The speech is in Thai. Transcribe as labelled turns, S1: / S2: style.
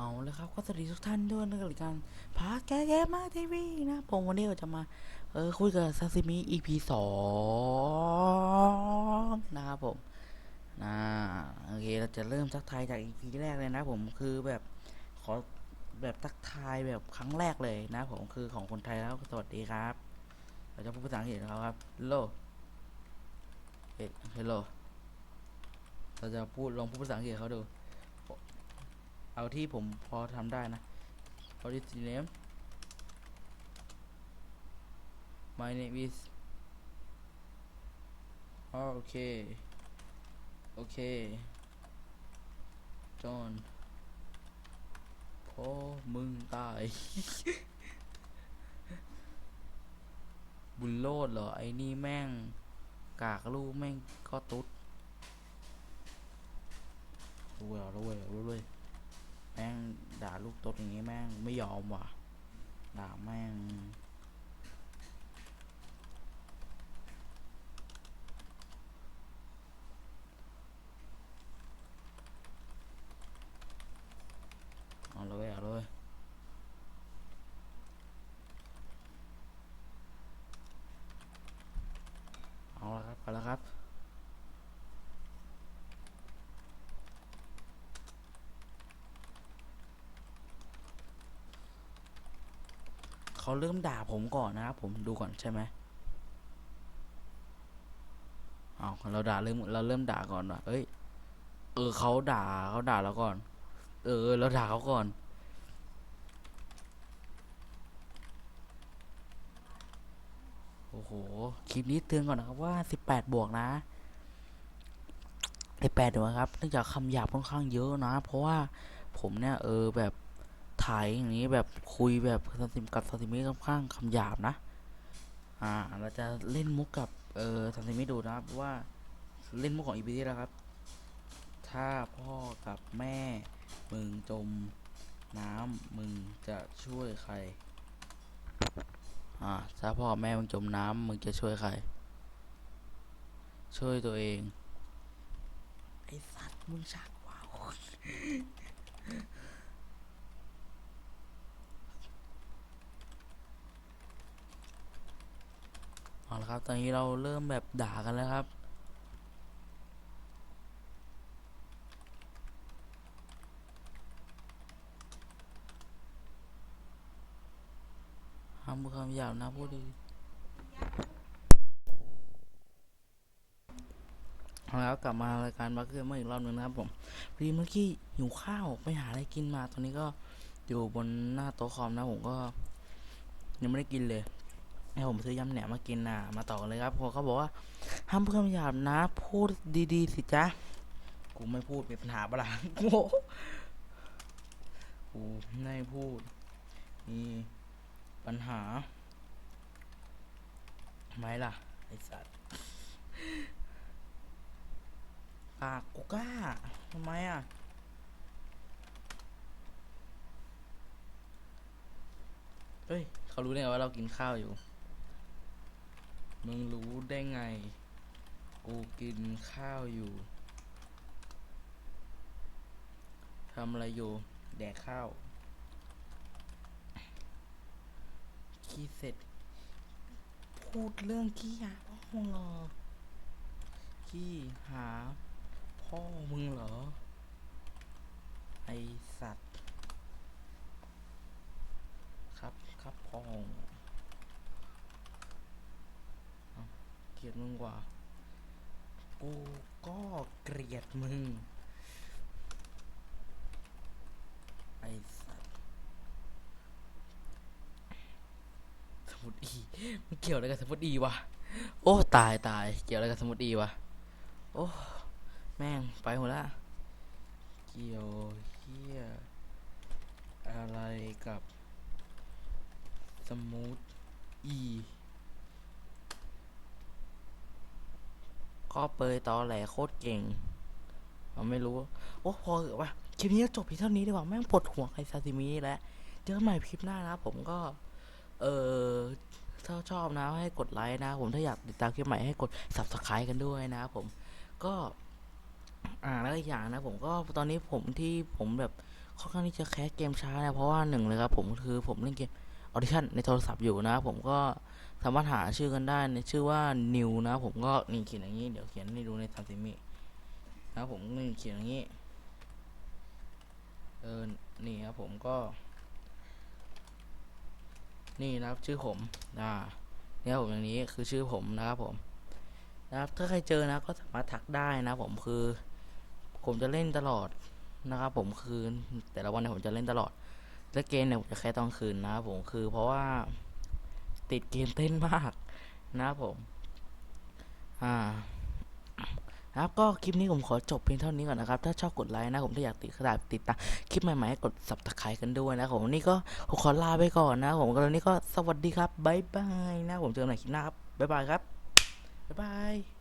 S1: เอาเลยครับก็สวัสดีทุกท่านด้วยนะครับการพาแกแกมาทีวีนะผมวันนี้เราจะมา เออคุยกับซาซิมิ EP สองนะครับผมนะโอเคเราจะเริ่มทักทายจาก EP แรกเลยนะผมคือแบบขอแบบทักทายแบบครั้งแรกเลยนะผมคือของคนไทยแล้วสวัสดีครับเราจะพูดภาษาอังกฤษนะครับครับ hello เฮ้ hello เราจะพูดลองพูดภาษาอังกฤษเขาดู เอาที่ผมพอทำได้นะ What is your name My name is oh, okay okay John พ่อมึงตาย บุญโลดเหรอ ไอ้นี่แม่ง กากลูกแม่งก็ตุ๊ดรู้เว้ยรู้เว้ยรู้เว้ย แม่งด่าลูกตดอย่างงี้แม่งไม่ยอมว่ะด่าแม่ง เอาเลยเอาเลยเอาละครับเอาละครับ เขาเริ่มด่าผมก่อนนะครับผมดูก่อนใช่ไหมเอาเราด่าเริ่มเราเริ่มด่าก่อนว่ะเอ้ย เออเขาด่าเขาด่าเราก่อน เออเราด่าเขาก่อน โอ้โห คลิปนี้เตือนก่อนนะครับว่า18บวกนะ18บวกครับเนื่องจากคำหยาบค่อนข้างเยอะนะ เพราะว่าผมเนี่ยเออแบบายอย่างนี้แบบคุยแบบสติมกับสติมิค่อนข้างคำหยาบนะ อ่า เราจะเล่นมุกกับเออสติมิดูนะครับว่าเล่นมุกของอีพีที่แล้วครับ ถ้าพ่อกับแม่ มึงจมน้ำมึงจะช่วยใคร อ่า ถ้าพ่อแม่มึงจมน้ำมึงจะช่วยใคร ช่วยตัวเอง ไอสัตว์มึงชักว้าว เอาละ ครับ ตอนนี้เราเริ่มแบบด่ากันแล้วครับ ห้ามพูดคำหยาบนะพูดดีเอาละครับกลับมารายการบัคเกอร์เมื่ออีกรอบหนึ่งนะครับผมพอดีเมื่อกี้หิวข้าวไปหาอะไรกินมา ตอนนี้ก็อยู่บนหน้าโต๊ะคอมนะผมก็ยังไม่ได้กินเลย ให้ผมซื้อยำแหนมมากินน่ะ มาต่อกันเลยครับพอเขาบอกว่าห้ามพูดคำหยาบนะ พูดดีๆสิจ๊ะ กูไม่พูดมีปัญหาปะล่ะโง่กูไม่พูด มีปัญหาไหมล่ะ ไอสัตว์ปากกูกล้าทำไมอะเฮ้ย เขารู้ได้ไงว่าเรากินข้าวอยู่ มึงรู้ได้ไง กูกินข้าวอยู่ ทำอะไรอยู่ แดกข้าว ขี้เสร็จ พูดเรื่องขี้หาพ่อเหรอขี้หา พ่อมึงเหรอ ไอสัตว์ ครับ ครับพ่องเอ้า เกลียดมึงกว่า กูก็เกลียดมึง ไอสัตว์สมุดอีมันเกี่ยวอะไรกับสมุดอีวะ โอ้ตายตาย เกี่ยวอะไรกับสมุดอีวะ โอ้ แม่งไปหมดละ เกี่ยวเฮียอะไรกับสมูทอี ก็เปยตอแหลโคตรเก่งเราไม่รู้ โอ้พอเหอะวะคลิปนี้ก็จบเพียงเท่านี้ดีกว่าแม่งปวดหัวไอ้ซาซิมิแหละเจอกันใหม่คลิปหน้านะผมก็ เออถ้าชอบนะให้กดไลค์นะ ผมถ้าอยากติดตามคลิปใหม่ให้กด subscribe กันด้วยนะผมก็อ่าแล้วอีกอย่างนะผมก็ตอนนี้ผมที่ผมแบบค่อนข้างที่จะแคสเกมช้านะเพราะว่าหนึ่งเลยครับผมคือผมเล่นเกม ออดิชั่นในโทรศัพท์อยู่นะผมก็สามารถหาชื่อกันได้ในชื่อว่า new นะผมก็นี่เขียนอย่างนี้เดี๋ยวเขียนให้ดูในซัมซิมินะผมนี่เขียนอย่างนี้เออนี่ครับผมก็ นี่นะครับชื่อผมอ่าเนี่ยผมอย่างนี้คือชื่อผมนะครับผมนะครับถ้าใครเจอนะก็สามารถทักได้นะผมคือ ผมจะเล่นตลอดนะครับผมคือแต่ละวันเนี่ยผมจะเล่นตลอด และเกมเนี่ยผมจะแค่ตอนคืนนะครับผมคือเพราะว่าติดเกมเต้นมากนะครับผม อ่าครับก็คลิปนี้ผมขอจบเพียงเท่านี้ก่อนนะครับ ถ้าชอบกดไลค์นะผมถ้าอยากติดกระดาษติดตามคลิปใหม่ๆให้กด subscribe กันด้วยนะครับผมวันนี่ก็ผมขอลาไปก่อนนะผมก็วันนี้ก็สวัสดีครับบ๊ายบายนะผมเจอกันใหม่คลิปหน้าครับบ๊ายบายครับบ๊ายบาย